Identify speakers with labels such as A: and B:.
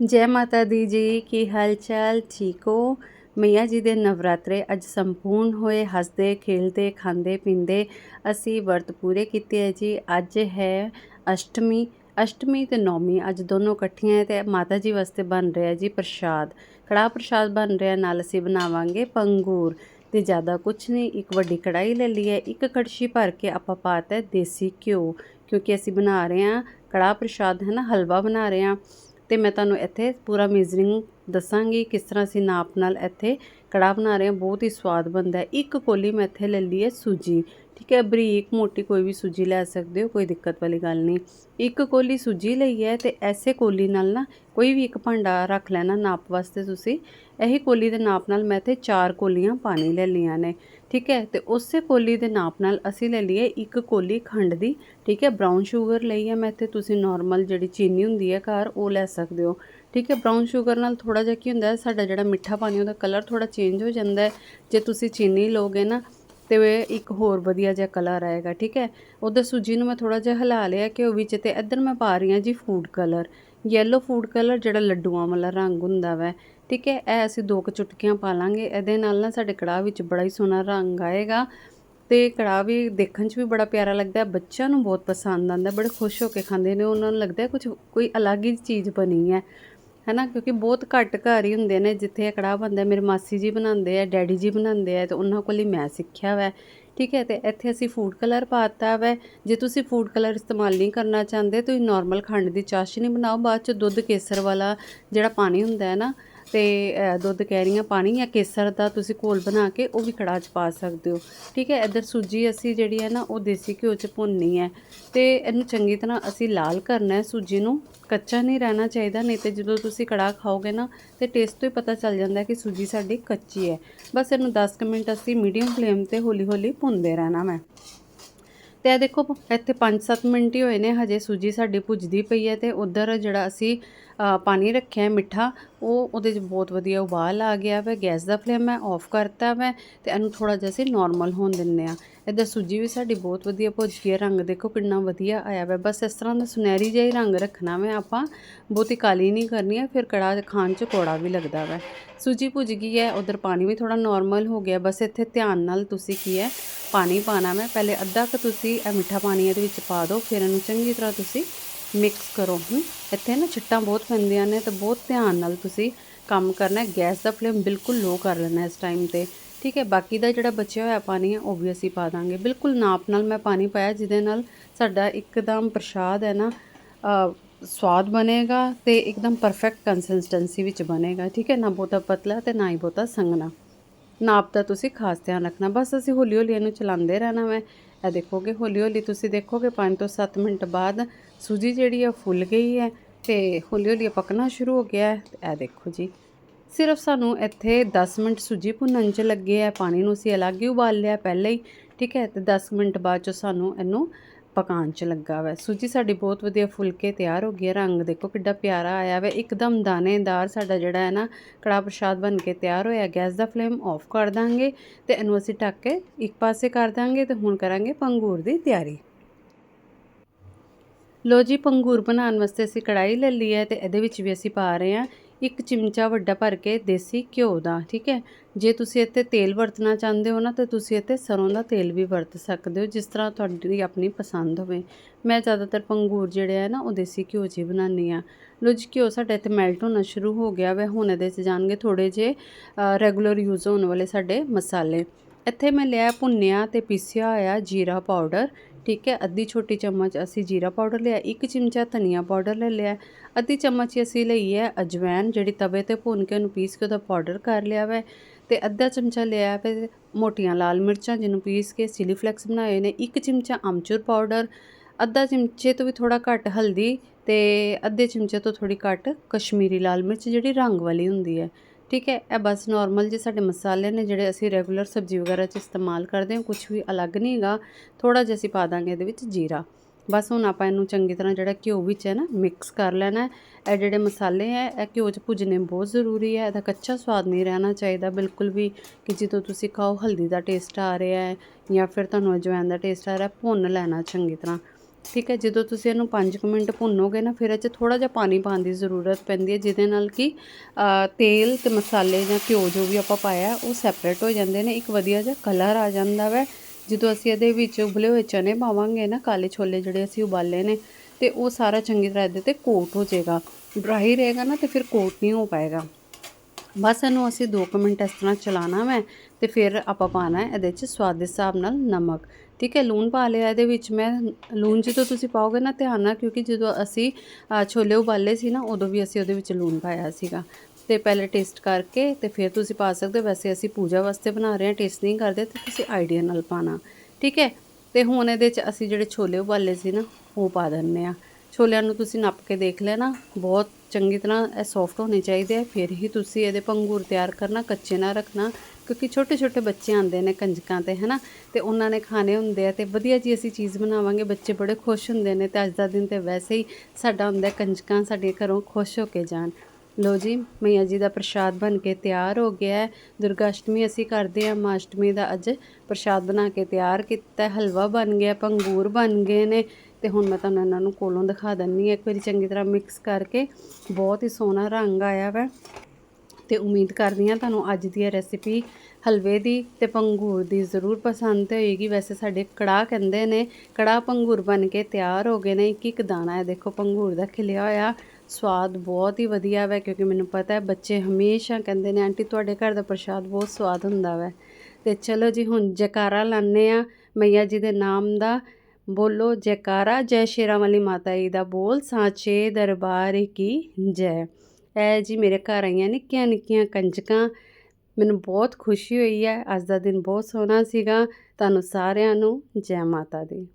A: ਜੈ ਮਾਤਾ ਦੀ ਜੀ, ਕੀ ਹਾਲ ਚਾਲ? ਠੀਕ ਹੋ? ਮਈਆ ਜੀ ਦੇ ਨਵਰਾਤਰੇ ਅੱਜ ਸੰਪੂਰਨ ਹੋਏ, ਹੱਸਦੇ, ਖੇਲਦੇ, ਖਾਂਦੇ, ਪੀਂਦੇ ਅਸੀਂ ਵਰਤ ਪੂਰੇ ਕੀਤੇ ਹੈ ਜੀ। ਅੱਜ ਹੈ ਅਸ਼ਟਮੀ ਅਸ਼ਟਮੀ ਤੇ ਨੌਮੀ ਅੱਜ ਦੋਨੋਂ ਇਕੱਠੀਆਂ ਹੈ ਤੇ ਮਾਤਾ ਜੀ ਵਾਸਤੇ ਬਣ ਰਿਹਾ ਜੀ ਪ੍ਰਸ਼ਾਦ। ਕੜਾਹ ਪ੍ਰਸ਼ਾਦ ਬਣ ਰਿਹਾ, ਨਾਲ ਅਸੀਂ ਬਣਾਵਾਂਗੇ ਪੰਗੂਰ। ਤੇ ਜ਼ਿਆਦਾ ਕੁਛ ਨਹੀਂ, ਇੱਕ ਵੱਡੀ ਕੜਾਈ ਲੈ ਲਈ ਹੈ, ਇੱਕ ਕੜਛੀ ਭਰ ਕੇ ਆਪਾਂ ਪਾਤਾ ਦੇਸੀ ਘਿਓ। ਕਿਉਂਕਿ ਅਸੀਂ ਬਣਾ ਰਹੇ ਹਾਂ, ਕੜਾਹ ਪ੍ਰਸ਼ਾਦ ਹੈ ਨਾ, ਹਲਵਾ ਬਣਾ ਰਹੇ ਹਾਂ। ਅਤੇ ਮੈਂ ਤੁਹਾਨੂੰ ਇੱਥੇ ਪੂਰਾ ਮੇਜ਼ਰਿੰਗ ਦੱਸਾਂਗੀ ਕਿਸ ਤਰ੍ਹਾਂ ਅਸੀਂ ਨਾਪ ਨਾਲ ਇੱਥੇ ਕੜਾਹ ਬਣਾ ਰਹੇ ਹਾਂ। ਬਹੁਤ ਹੀ ਸਵਾਦ ਬਣਦਾ ਇੱਕ ਕੋਲੀ ਮੈਂ ਇੱਥੇ ਲੈ ਲਈ ਹੈ ਸੂਜੀ। ਠੀਕ ਹੈ, ਬਰੀਕ ਮੋਟੀ ਕੋਈ ਵੀ ਸੂਜੀ ਲੈ ਸਕਦੇ ਹੋ, ਕੋਈ ਦਿੱਕਤ ਵਾਲੀ ਗੱਲ ਨਹੀਂ। ਇੱਕ ਕੋਲੀ ਸੂਜੀ ਲਈ ਹੈ ਤੇ ਐਸੇ ਕੋਲੀ ਨਾਲ ਨਾ ਕੋਈ ਵੀ ਇੱਕ ਭਾਂਡਾ ਰੱਖ ਲੈਣਾ ਨਾਪ ਵਾਸਤੇ ਤੁਸੀਂ। ਇਹੀ ਕੋਲੀ ਦੇ ਨਾਪ ਨਾਲ ਮੈਂ ਇੱਥੇ ਚਾਰ ਕੋਲੀਆਂ ਪਾਣੀ ਲੈ ਲਈਆਂ ਨੇ। ਠੀਕ ਹੈ, ਤੇ ਉਸੇ ਕੋਲੀ ਦੇ ਨਾਪ ਨਾਲ ਅਸੀਂ ਲੈ ਲਈਏ ਇੱਕ ਕੋਲੀ ਖੰਡ ਦੀ। ਠੀਕ ਹੈ ਬਰਾਊਨ ਸ਼ੂਗਰ ਲਈ ਹੈ ਮੈਂ ਇੱਥੇ। ਤੁਸੀਂ ਨਾਰਮਲ ਜਿਹੜੀ ਚੀਨੀ ਹੁੰਦੀ ਹੈ ਘਰ, ਉਹ ਲੈ ਸਕਦੇ ਹੋ। ਠੀਕ ਹੈ ਬਰਾਊਨ ਸ਼ੂਗਰ ਨਾਲ ਥੋੜਾ ਜਿਹਾ ਕੀ ਹੁੰਦਾ ਸਾਡਾ ਜਿਹੜਾ ਮਿੱਠਾ ਪਾਣੀ ਉਹਦਾ ਕਲਰ ਥੋੜਾ ਚੇਂਜ ਹੋ ਜਾਂਦਾ ਹੈ। ਜੇ ਤੁਸੀਂ ਚੀਨੀ ਲਓਗੇ ਨਾ, ਤੇ ਇੱਕ ਹੋਰ ਵਧੀਆ ਜਿਹਾ ਕਲਰ ਆਏਗਾ, ਠੀਕ ਹੈ। ਉਧਰ ਸੂਜੀ ਨੂੰ ਮੈਂ ਥੋੜਾ ਜਿਹਾ ਹਿਲਾ ਲਿਆ ਕਿ ਉਹ ਵਿੱਚ ਤੇ ਇੱਧਰ ਮੈਂ ਪਾ ਰਹੀ ਹਾਂ ਜੀ food colour yellow food colour ਜਿਹੜਾ ਲੱਡੂਆਂ ਵਾਲਾ ਰੰਗ ਹੁੰਦਾ ਵੈ, ਠੀਕ ਹੈ, ਇਹ ਅਸੀਂ ਦੋ ਕੁ ਚੁਟਕੀਆਂ ਪਾ ਲਾਂਗੇ। ਇਹਦੇ ਨਾਲ ਨਾ ਸਾਡੇ ਕੜਾਹ ਵਿੱਚ ਬੜਾ ਹੀ ਸੋਹਣਾ ਰੰਗ ਆਏਗਾ ਤੇ ਕੜਾਹ ਵੀ ਦੇਖਣ 'ਚ ਵੀ ਬੜਾ ਪਿਆਰਾ ਲੱਗਦਾ ਹੈ, ਬੱਚਿਆਂ ਨੂੰ ਬਹੁਤ ਪਸੰਦ ਆਉਂਦਾ ਬੜੇ ਖੁਸ਼ ਹੋ ਕੇ ਖਾਂਦੇ ਨੇ, ਉਹਨਾਂ ਨੂੰ ਲੱਗਦਾ ਕੁਝ ਕੋਈ ਅਲੱਗ ਹੀ ਚੀਜ਼ ਬਣੀ ਹੈ। ਹੈਨਾ, ਕਿਉਂਕਿ ਬਹੁਤ ਘੱਟ ਘਰ ਹੀ ਹੁੰਦੇ ਨੇ ਜਿੱਥੇ ਇਹ ਕੜਾਹ ਬਣਦਾ। ਮੇਰੇ ਮਾਸੀ ਜੀ ਬਣਾਉਂਦੇ ਆ, ਡੈਡੀ ਜੀ ਬਣਾਉਂਦੇ ਆ ਤੇ ਉਹਨਾਂ ਕੋਲ ਹੀ ਮੈਂ ਸਿੱਖਿਆ ਵੈ। ਠੀਕ ਹੈ, ਤੇ ਇੱਥੇ ਅਸੀਂ ਫੂਡ ਕਲਰ ਪਾਤਾ ਵੈ। ਜੇ ਤੁਸੀਂ ਫੂਡ ਕਲਰ ਇਸਤੇਮਾਲ ਨਹੀਂ ਕਰਨਾ ਚਾਹੁੰਦੇ, ਤੁਸੀਂ ਨਾਰਮਲ ਖੰਡ ਦੀ ਚਾਸ਼ਨੀ ਬਣਾਓ, ਬਾਅਦ ਚ ਦੁੱਧ ਕੇਸਰ ਵਾਲਾ ਜਿਹੜਾ ਪਾਣੀ ਹੁੰਦਾ ਹੈ ਨਾ ਤੇ ਦੁੱਧ ਕਹਿ ਰਹੀਆਂ ਪਾਣੀ ਜਾਂ ਕੇਸਰ ਦਾ ਤੁਸੀਂ ਘੋਲ ਬਣਾ ਕੇ ਉਹ ਵੀ ਕੜਾਹ 'ਚ ਪਾ ਸਕਦੇ ਹੋ। ਠੀਕ ਹੈ, ਇੱਧਰ ਸੂਜੀ ਅਸੀਂ ਜਿਹੜੀ ਹੈ ਨਾ, ਉਹ ਦੇਸੀ ਘਿਓ 'ਚ ਭੁੰਨਣੀ ਹੈ। ਤੇ ਇਹਨੂੰ ਚੰਗੀ ਤਰ੍ਹਾਂ ਅਸੀਂ ਲਾਲ ਕਰਨਾ ਹੈ ਸੂਜੀ ਨੂੰ। ਕੱਚਾ ਨਹੀਂ ਰਹਿਣਾ ਚਾਹੀਦਾ, ਨਹੀਂ ਤੇ ਜਦੋਂ ਤੁਸੀਂ ਕੜਾਹ ਖਾਓਗੇ ਨਾ, ਤੇ ਟੇਸਟ ਤੋਂ ਹੀ ਪਤਾ ਚੱਲ ਜਾਂਦਾ ਕਿ ਸੂਜੀ ਸਾਡੀ ਕੱਚੀ ਹੈ। ਬਸ ਇਹਨੂੰ 10 ਕੁ ਮਿੰਟ ਅਸੀਂ ਮੀਡੀਅਮ ਫਲੇਮ ਤੇ ਹੌਲੀ ਹੌਲੀ ਭੁੰਨਦੇ ਰਹਿਣਾ ਮੈਂ। ਤੇ ਇਹ ਦੇਖੋ, ਇੱਥੇ 5-7 ਮਿੰਟ ਹੀ ਹੋਏ ਨੇ, ਹਜੇ ਸੂਜੀ ਸਾਡੀ ਭੁੱਜਦੀ ਪਈ ਹੈ ਤੇ ਉਧਰ ਜਿਹੜਾ ਅਸੀਂ ਪਾਣੀ ਰੱਖਿਆ ਮਿੱਠਾ, ਉਹ ਉਹਦੇ 'ਚ ਬਹੁਤ ਵਧੀਆ ਉਬਾਲ ਆ ਗਿਆ ਵਾ, ਗੈਸ ਦਾ ਫਲੇਮ ਮੈਂ ਆਫ ਕਰਤਾ ਵਾ ਤੇ ਇਹਨੂੰ ਥੋੜਾ ਜਿਹਾ ਅਸੀਂ ਨਾਰਮਲ ਹੋਣ ਦਿੰਨੇ ਆ ਇੱਧਰ ਸੂਜੀ ਵੀ ਸਾਡੀ ਬਹੁਤ ਵਧੀਆ ਭੁੱਜ ਗਈ ਹੈ, ਰੰਗ ਦੇਖੋ ਕਿੰਨਾ ਵਧੀਆ ਆਇਆ ਵਾ, ਬਸ ਇਸ ਤਰ੍ਹਾਂ ਦਾ ਸੁਨਹਿਰੀ ਜਿਹਾ ਹੀ ਰੰਗ ਰੱਖਣਾ ਵਾ ਆਪਾਂ, ਬਹੁਤੀ ਕਾਲੀ ਨਹੀਂ ਕਰਨੀ ਹੈ, ਫਿਰ ਕੜਾਹ ਖਾਣ 'ਚ ਕੋੜਾ ਵੀ ਲੱਗਦਾ ਵਾ। ਸੂਜੀ ਭੁੱਜ ਗਈ ਹੈ, ਉਧਰ ਪਾਣੀ ਵੀ ਥੋੜਾ ਨਾਰਮਲ ਹੋ ਗਿਆ, ਬਸ ਇੱਥੇ ਧਿਆਨ ਨਾਲ ਤੁਸੀਂ ਕੀ ਹੈ ਪਾਣੀ ਪਾਣਾ ਮੈਂ। ਪਹਿਲੇ ਅੱਧਾ ਕੁ ਤੁਸੀਂ ਇਹ ਮਿੱਠਾ ਪਾਣੀ ਇਹਦੇ ਵਿੱਚ ਪਾ ਦਿਓ, ਫਿਰ ਇਹਨੂੰ ਚੰਗੀ ਤਰ੍ਹਾਂ ਤੁਸੀਂ ਮਿਕਸ ਕਰੋ। ਹੂੰ, ਇੱਥੇ ਨਾ ਛਿੱਟਾਂ ਬਹੁਤ ਪੈਂਦੀਆਂ ਨੇ, ਤੇ ਬਹੁਤ ਧਿਆਨ ਨਾਲ ਤੁਸੀਂ ਕੰਮ ਕਰਨਾ। ਗੈਸ ਦਾ ਫਲੇਮ ਬਿਲਕੁਲ ਲੋ ਕਰ ਲੈਣਾ ਇਸ ਟਾਈਮ ਤੇ। ਠੀਕ ਹੈ, ਬਾਕੀ ਦਾ ਜਿਹੜਾ ਬਚਿਆ ਹੋਇਆ ਪਾਣੀ ਹੈ, ਉਹ ਵੀ ਅਸੀਂ ਪਾ ਦਾਂਗੇ। ਬਿਲਕੁਲ ਨਾਪ ਨਾਲ ਮੈਂ ਪਾਣੀ ਪਾਇਆ, ਜਿਹਦੇ ਨਾਲ ਸਾਡਾ ਇੱਕਦਮ ਪ੍ਰਸ਼ਾਦ ਹੈ ਨਾ ਸਵਾਦ ਬਣੇਗਾ ਤੇ ਇੱਕਦਮ ਪਰਫੈਕਟ ਕੰਸਿਸਟੈਂਸੀ ਵਿੱਚ ਬਣੇਗਾ। ਠੀਕ ਹੈ, ਨਾ ਬਹੁਤਾ ਪਤਲਾ ਤੇ ਨਾ ਹੀ ਬਹੁਤਾ ਸੰਘਣਾ। ਨਾਪ ਦਾ ਤੁਸੀਂ ਖਾਸ ਧਿਆਨ ਰੱਖਣਾ। ਬਸ ਅਸੀਂ ਹੌਲੀ ਹੌਲੀ ਇਹਨੂੰ ਚਲਾਉਂਦੇ ਰਹਿਣਾ ਮੈਂ ਇਹ ਦੇਖੋਗੇ ਹੌਲੀ ਹੌਲੀ ਤੁਸੀਂ ਦੇਖੋਗੇ 5 ਤੋਂ 7 ਮਿੰਟ ਬਾਅਦ ਸੂਜੀ ਜਿਹੜੀ ਆ ਫੁੱਲ ਗਈ ਹੈ ਤੇ ਹੌਲੀ ਹੌਲੀ ਪੱਕਣਾ ਸ਼ੁਰੂ ਹੋ ਗਿਆ ਹੈ। ਇਹ ਦੇਖੋ ਜੀ, ਸਿਰਫ ਸਾਨੂੰ ਇੱਥੇ 10 ਮਿੰਟ ਸੂਜੀ ਭੁੰਨਣ 'ਚ ਲੱਗੇ ਆ। ਪਾਣੀ ਨੂੰ ਅਸੀਂ ਅਲੱਗ ਹੀ ਉਬਾਲ ਲਿਆ ਪਹਿਲਾਂ ਹੀ, ਠੀਕ ਹੈ? ਤੇ 10 ਮਿੰਟ ਬਾਅਦ 'ਚ ਸਾਨੂੰ ਇਹਨੂੰ ਪਕਾਉਣ 'ਚ ਲੱਗਾ ਵੈ। ਸੂਜੀ ਸਾਡੀ ਬਹੁਤ ਵਧੀਆ ਫੁੱਲ ਕੇ ਤਿਆਰ ਹੋ ਗਈ ਹੈ ਰੰਗ ਦੇਖੋ ਕਿੱਡਾ ਪਿਆਰਾ ਆਇਆ ਵੈ। ਇੱਕਦਮ ਦਾਣੇਦਾਰ ਸਾਡਾ ਜਿਹੜਾ ਹੈ ਨਾ, ਕੜਾਹ ਪ੍ਰਸ਼ਾਦ ਬਣ ਕੇ ਤਿਆਰ ਹੋਇਆ। ਗੈਸ ਦਾ ਫਲੇਮ ਆਫ ਕਰ ਦਾਂਗੇ ਤੇ ਇਹਨੂੰ ਅਸੀਂ ਢੱਕ ਕੇ ਇੱਕ ਪਾਸੇ ਕਰ ਦਾਂਗੇ ਤੇ ਹੁਣ ਕਰਾਂਗੇ ਪੰਗੂਰ ਦੀ ਤਿਆਰੀ। ਲੋ ਜੀ, ਪੰਗੂਰ ਬਣਾਉਣ ਵਾਸਤੇ ਅਸੀਂ ਕੜਾਈ ਲੈ ਲਈ ਹੈ ਤੇ ਇਹਦੇ ਵਿੱਚ ਵੀ ਅਸੀਂ ਪਾ ਰਹੇ ਹਾਂ ਇੱਕ ਚਮਚਾ ਵੱਡਾ ਭਰ ਕੇ ਦੇਸੀ ਘਿਓ ਦਾ, ਠੀਕ ਹੈ? ਜੇ ਤੁਸੀਂ ਇੱਥੇ ਤੇਲ ਵਰਤਣਾ ਚਾਹੁੰਦੇ ਹੋ ਨਾ, ਤਾਂ ਤੁਸੀਂ ਇੱਥੇ ਸਰੋਂ ਦਾ ਤੇਲ ਵੀ ਵਰਤ ਸਕਦੇ ਹੋ, ਜਿਸ ਤਰ੍ਹਾਂ ਤੁਹਾਡੀ ਆਪਣੀ ਪਸੰਦ ਹੋਵੇ। ਮੈਂ ਜ਼ਿਆਦਾਤਰ ਪੰਗੂਰ ਜਿਹੜੇ ਆ ਨਾ, ਉਹ ਦੇਸੀ ਘਿਓ 'ਚ ਹੀ ਬਣਾਉਂਦੀ ਆ ਲੋ ਜੀ, ਘਿਓ ਸਾਡਾ ਇੱਥੇ ਮੈਲਟ ਹੋਣਾ ਸ਼ੁਰੂ ਹੋ ਗਿਆ ਵਾ। ਹੁਣ ਇਹਦੇ 'ਚ ਜਾਣਗੇ ਥੋੜੇ ਜੇ ਰੈਗੂਲਰ ਯੂਜ਼ ਹੋਣ ਵਾਲੇ ਸਾਡੇ ਮਸਾਲੇ। ਇੱਥੇ ਮੈਂ ਲਿਆ ਭੁੰਨਿਆ ਤੇ ਪੀਸਿਆ ਹੋਇਆ ਜੀਰਾ ਪਾਊਡਰ। ਠੀਕ ਹੈ, ਅੱਧੀ ਛੋਟੀ ਚਮਚ ਅਸੀਂ ਜੀਰਾ ਪਾਊਡਰ ਲਿਆ, ਇੱਕ ਚਮਚਾ ਧਨੀਆ ਪਾਊਡਰ ਲੈ ਲਿਆ, ਅੱਧੀ ਚਮਚ ਅਸੀਂ ਲਈ ਹੈ ਅਜਵੈਨ ਜਿਹੜੀ ਤਵੇ ਤੇ ਭੁੰਨ ਕੇ ਉਹਨੂੰ ਪੀਸ ਕੇ ਉਹਦਾ ਪਾਊਡਰ ਕਰ ਲਿਆ ਵੈ, ਤੇ ਅੱਧਾ ਚਮਚਾ ਲਿਆ ਵੇ ਮੋਟੀਆਂ ਲਾਲ ਮਿਰਚਾਂ, ਜਿਹਨੂੰ ਪੀਸ ਕੇ ਚਿਲੀ ਫਲੈਕਸ ਬਣਾਏ ਨੇ, ਇੱਕ ਚਮਚਾ ਅਮਚੂਰ ਪਾਊਡਰ, ਅੱਧਾ ਚਮਚੇ ਤੋਂ ਵੀ ਥੋੜਾ ਘੱਟ ਹਲਦੀ ਤੇ ਅੱਧੇ ਚਮਚੇ ਤੋਂ ਥੋੜੀ ਘੱਟ ਕਸ਼ਮੀਰੀ ਲਾਲ ਮਿਰਚ, ਜਿਹੜੀ ਰੰਗ ਵਾਲੀ ਹੁੰਦੀ ਹੈ। ਠੀਕ ਹੈ, ਇਹ ਬਸ ਨਾਰਮਲ ਜੇ ਸਾਡੇ ਮਸਾਲੇ ਨੇ ਜਿਹੜੇ ਅਸੀਂ ਰੈਗੂਲਰ ਸਬਜ਼ੀ ਵਗੈਰਾ 'ਚ ਇਸਤੇਮਾਲ ਕਰਦੇ ਹਾਂ ਕੁਝ ਵੀ ਅਲੱਗ ਨਹੀਂ ਹੈਗਾ ਥੋੜਾ ਜਿਹਾ ਅਸੀਂ ਪਾ ਦਾਂਗੇ ਇਹਦੇ ਵਿੱਚ ਜੀਰਾ। ਬਸ ਹੁਣ ਆਪਾਂ ਇਹਨੂੰ ਚੰਗੀ ਤਰ੍ਹਾਂ ਜਿਹੜਾ ਘਿਓ ਵਿੱਚ ਹੈ ਨਾ ਮਿਕਸ ਕਰ ਲੈਣਾ ਇਹ ਜਿਹੜੇ ਮਸਾਲੇ ਹੈ, ਇਹ ਘਿਓ 'ਚ ਭੁੱਜਣੇ ਬਹੁਤ ਜ਼ਰੂਰੀ ਹੈ, ਇਹਦਾ ਕੱਚਾ ਸਵਾਦ ਨਹੀਂ ਰਹਿਣਾ ਚਾਹੀਦਾ। ਬਿਲਕੁਲ ਵੀ ਕਿ ਜਦੋਂ ਤੁਸੀਂ ਖਾਓ, ਹਲਦੀ ਦਾ ਟੇਸਟ ਆ ਰਿਹਾ ਹੈ ਜਾਂ ਫਿਰ ਤੁਹਾਨੂੰ ਅਜਵਾਇਣ ਦਾ ਟੇਸਟ ਆ ਰਿਹਾ, ਭੁੰਨ ਲੈਣਾ ਚੰਗੀ ਤਰ੍ਹਾਂ। ਠੀਕ ਹੈ, ਜਦੋਂ ਤੁਸੀਂ ਇਹਨੂੰ 5 ਮਿੰਟ ਭੁੰਨੋਗੇ ਨਾ, ਫਿਰ ਇਹ 'ਚ ਥੋੜਾ ਜਿਹਾ ਪਾਣੀ ਪਾਉਣ ਦੀ ਜ਼ਰੂਰਤ ਪੈਂਦੀ ਹੈ, ਜਿਹਦੇ ਨਾਲ ਕਿ ਤੇਲ ਤੇ ਮਸਾਲੇ ਜਾਂ ਘਿਓ ਜੋ ਵੀ ਆਪਾਂ ਪਾਇਆ, ਉਹ ਸੈਪਰੇਟ ਹੋ ਜਾਂਦੇ ਨੇ, ਇੱਕ ਵਧੀਆ ਜਿਹਾ ਕਲਰ ਆ ਜਾਂਦਾ ਵੈ। ਜਦੋਂ ਅਸੀਂ ਇਹਦੇ ਵਿੱਚ ਉਬਲੇ ਹੋਏ ਚਨੇ ਪਾਵਾਂਗੇ ਨਾ, ਕਾਲੇ ਛੋਲੇ ਜਿਹੜੇ ਅਸੀਂ ਉਬਾਲੇ ਨੇ, ਤੇ ਉਹ ਸਾਰਾ ਚੰਗੀ ਤਰ੍ਹਾਂ ਇਹਦੇ ਤੇ ਕੋਟ ਹੋ ਜਾਏਗਾ। ਡਰਾਈ ਰਹੇਗਾ ਨਾ, ਤੇ ਫਿਰ ਕੋਟ ਨਹੀਂ ਹੋ ਪਾਏਗਾ। ਬਸ ਇਹਨੂੰ ਅਸੀਂ 2 ਮਿੰਟ ਇਸ ਤਰ੍ਹਾਂ ਚਲਾਣਾ ਮੈਂ ਤੇ ਫਿਰ ਆਪਾਂ ਪਾਣਾ ਹੈ ਇਹਦੇ 'ਚ ਸਵਾਦ ਦੇ ਹਿਸਾਬ ਨਾਲ ਨਮਕ। ਠੀਕ ਹੈ ਲੂਣ ਪਾ ਲਿਆ, ਇਹਦੇ ਵਿੱਚ ਮੈਂ ਲੂਣ ਜਦੋਂ ਤੁਸੀਂ ਪਾਓਗੇ ਨਾ ਧਿਆਨ ਨਾਲ, ਕਿਉਂਕਿ ਜਦੋਂ ਅਸੀਂ ਛੋਲੇ ਉਬਾਲੇ ਸੀ ਨਾ, ਉਦੋਂ ਵੀ ਅਸੀਂ ਉਹਦੇ ਵਿੱਚ ਲੂਣ ਪਾਇਆ ਸੀਗਾ। ਤੇ ਪਹਿਲੇ ਟੇਸਟ ਕਰਕੇ ਤੇ ਫਿਰ ਤੁਸੀਂ ਪਾ ਸਕਦੇ ਹੋ। ਵੈਸੇ ਅਸੀਂ ਪੂਜਾ ਵਾਸਤੇ ਬਣਾ ਰਹੇ ਹਾਂ ਟੇਸਟ ਨਹੀਂ ਕਰਦੇ, ਤੇ ਤੁਸੀਂ ਆਈਡੀਆ ਨਾਲ ਪਾਣਾ ਠੀਕ ਹੈ? ਤੇ ਹੁਣ ਇਹਦੇ 'ਚ ਅਸੀਂ ਜਿਹੜੇ ਛੋਲੇ ਉਬਾਲੇ ਸੀ ਨਾ, ਉਹ ਪਾ ਦਿੰਨੇ ਆ ਛੋਲਿਆਂ ਨੂੰ ਤੁਸੀਂ ਨੱਪ ਕੇ ਦੇਖ ਲੈਣਾ, ਬਹੁਤ ਚੰਗੀ ਤਰ੍ਹਾਂ ਇਹ ਸੌਫਟ ਹੋਣੇ ਚਾਹੀਦੇ ਆ। ਫਿਰ ਹੀ ਤੁਸੀਂ ਇਹਦੇ ਪੰਗੂਰ ਤਿਆਰ ਕਰਨਾ, ਕੱਚੇ ਨਾ ਰੱਖਣਾ। ਕਿਉਂਕਿ ਛੋਟੇ ਛੋਟੇ ਬੱਚੇ ਆਉਂਦੇ ਨੇ ਕੰਜਕਾਂ ਤੇ, ਹਨਾ? ਤੇ ਉਹਨਾਂ ਨੇ ਖਾਣੇ ਹੁੰਦੇ ਆ ਤੇ ਵਧੀਆ ਜੀ ਅਸੀਂ ਚੀਜ਼ ਬਣਾਵਾਂਗੇ, ਬੱਚੇ ਬੜੇ ਖੁਸ਼ ਹੁੰਦੇ ਨੇ ਤੇ ਅੱਜ ਦਾ ਦਿਨ ਤੇ ਵੈਸੇ ਹੀ ਸਾਡਾ ਹੁੰਦਾ ਕੰਜਕਾਂ ਸਾਡੇ ਘਰੋਂ ਖੁਸ਼ ਹੋ ਕੇ ਜਾਣ। ਲੋ ਜੀ, ਮਈਆ ਜੀ ਦਾ ਪ੍ਰਸ਼ਾਦ ਬਣ ਕੇ ਤਿਆਰ ਹੋ ਗਿਆ ਹੈ। ਦੁਰਗਾ ਅਸ਼ਟਮੀ ਅਸੀਂ ਕਰਦੇ ਹਾਂ ਮਾਂ ਅਸ਼ਟਮੀ ਦਾ ਅੱਜ ਪ੍ਰਸ਼ਾਦ ਬਣਾ ਕੇ ਤਿਆਰ ਕੀਤਾ ਹਲਵਾ ਬਣ ਗਿਆ, ਪੰਗੂਰ ਬਣ ਗਏ ਨੇ ਤੇ ਹੁਣ ਮੈਂ ਤੁਹਾਨੂੰ ਇਹਨਾਂ ਨੂੰ ਕੋਲੋਂ ਦਿਖਾ ਦਿੰਨੀ ਹਾਂ। ਇੱਕ ਵਾਰੀ ਚੰਗੀ ਤਰ੍ਹਾਂ ਮਿਕਸ ਕਰਕੇ ਬਹੁਤ ਹੀ ਸੋਹਣਾ ਰੰਗ ਆਇਆ ਵਾ। ਤੇ ਉਮੀਦ ਕਰਦੀ ਹਾਂ ਤੁਹਾਨੂੰ ਅੱਜ ਦੀ ਇਹ ਰੈਸਿਪੀ ਹਲਵੇ ਦੀ ਤੇ ਪੰਗੂਰ ਦੀ ਜ਼ਰੂਰ ਪਸੰਦ ਹੋਏਗੀ। ਵੈਸੇ ਸਾਡੇ ਕੜਾਹ ਕਹਿੰਦੇ ਨੇ, ਕੜਾਹ ਪੰਗੂਰ ਬਣ ਕੇ ਤਿਆਰ ਹੋ ਗਏ ਨੇ ਇੱਕ ਇੱਕ ਦਾਣਾ ਹੈ। ਦੇਖੋ, ਪੰਗੂਰ ਦਾ ਖਿਲਿਆ ਹੋਇਆ, ਸਵਾਦ ਬਹੁਤ ਹੀ ਵਧੀਆ ਵੈ, ਕਿਉਂਕਿ ਮੈਨੂੰ ਪਤਾ ਹੈ ਬੱਚੇ ਹਮੇਸ਼ਾ ਕਹਿੰਦੇ ਨੇ, ਆਂਟੀ, ਤੁਹਾਡੇ ਘਰ ਦਾ ਪ੍ਰਸ਼ਾਦ ਬਹੁਤ ਸਵਾਦ ਹੁੰਦਾ ਵੈ। ਤੇ ਚਲੋ ਜੀ, ਹੁਣ ਜੈਕਾਰਾ ਲਾਣੇ ਆ ਮਈਆ ਜੀ ਦੇ ਨਾਮ ਦਾ ਬੋਲੋ, ਜੈਕਾਰਾ, ਜੈ ਸ਼ੇਰਾਂ ਵਾਲੀ ਮਾਤਾ ਜੀ ਦਾ ਬੋਲ, ਸਾਚੇ ਦਰਬਾਰ ਕੀ ਜੈ। ਇਹ ਜੀ, ਮੇਰੇ ਘਰ ਆਈਆਂ ਨਿੱਕੀਆਂ ਨਿੱਕੀਆਂ ਕੰਜਕਾਂ। ਮੈਨੂੰ ਬਹੁਤ ਖੁਸ਼ੀ ਹੋਈ ਹੈ। ਅੱਜ ਦਾ ਦਿਨ ਬਹੁਤ ਸੋਹਣਾ ਸੀਗਾ। ਤੁਹਾਨੂੰ ਸਾਰਿਆਂ ਨੂੰ ਜੈ ਮਾਤਾ ਦੀ।